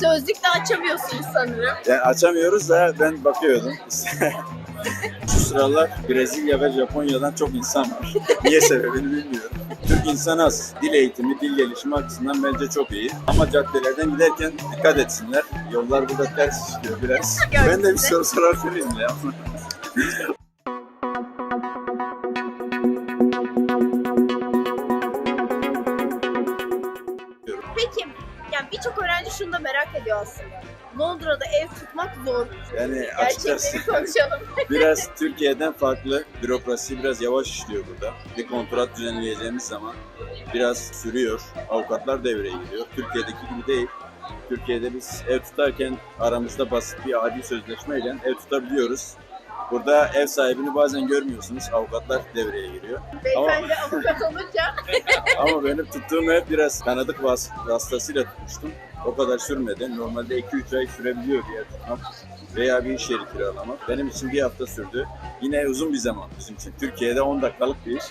Sözlük de açamıyorsunuz sanırım. Yani açamıyoruz da ben bakıyordum. Şu sıralar Brezilya ve Japonya'dan çok insan var. Niye sebebini bilmiyorum. Türk insan az. Dil eğitimi, dil gelişimi açısından bence çok iyi. Ama caddelerden giderken dikkat etsinler. Yollar burada ters işliyor biraz. ben de bir soru sorabilir miyim ya? Peki, yani birçok öğrenci şunu da merak ediyor aslında. Londra'da ev tutmak zor. Yani açıkçası konuşalım. biraz Türkiye'den farklı. Bürokrasi biraz yavaş işliyor burada. Bir kontrat düzenleyeceğimiz zaman biraz sürüyor. Avukatlar devreye giriyor. Türkiye'deki gibi değil. Türkiye'de biz ev tutarken aramızda basit bir adi sözleşmeyle ev tutabiliyoruz. Burada ev sahibini bazen görmüyorsunuz. Avukatlar devreye giriyor. Beyefendi avukat olunca Ama benim tuttuğum ev biraz tanıdık vas vasıtasıyla tutmuştum. O kadar sürmedi. Normalde 2-3 ay sürebiliyor bir yer tutmak veya bir iş yeri kiralamak. Benim için bir hafta sürdü. Yine uzun bir zaman bizim için. Türkiye'de 10 dakikalık bir iş.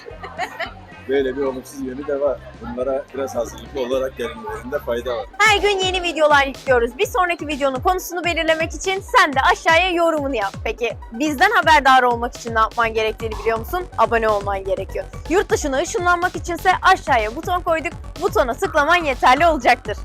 Böyle bir olumsuz yönü de var. Bunlara biraz hazırlıklı olarak gelmelerinde fayda var. Her gün yeni videolar yüklüyoruz. Bir sonraki videonun konusunu belirlemek için sen de aşağıya yorumunu yap. Peki bizden haberdar olmak için ne yapman gerektiğini biliyor musun? Abone olman gerekiyor. Yurt dışına ışınlanmak içinse aşağıya buton koyduk. Butona tıklaman yeterli olacaktır.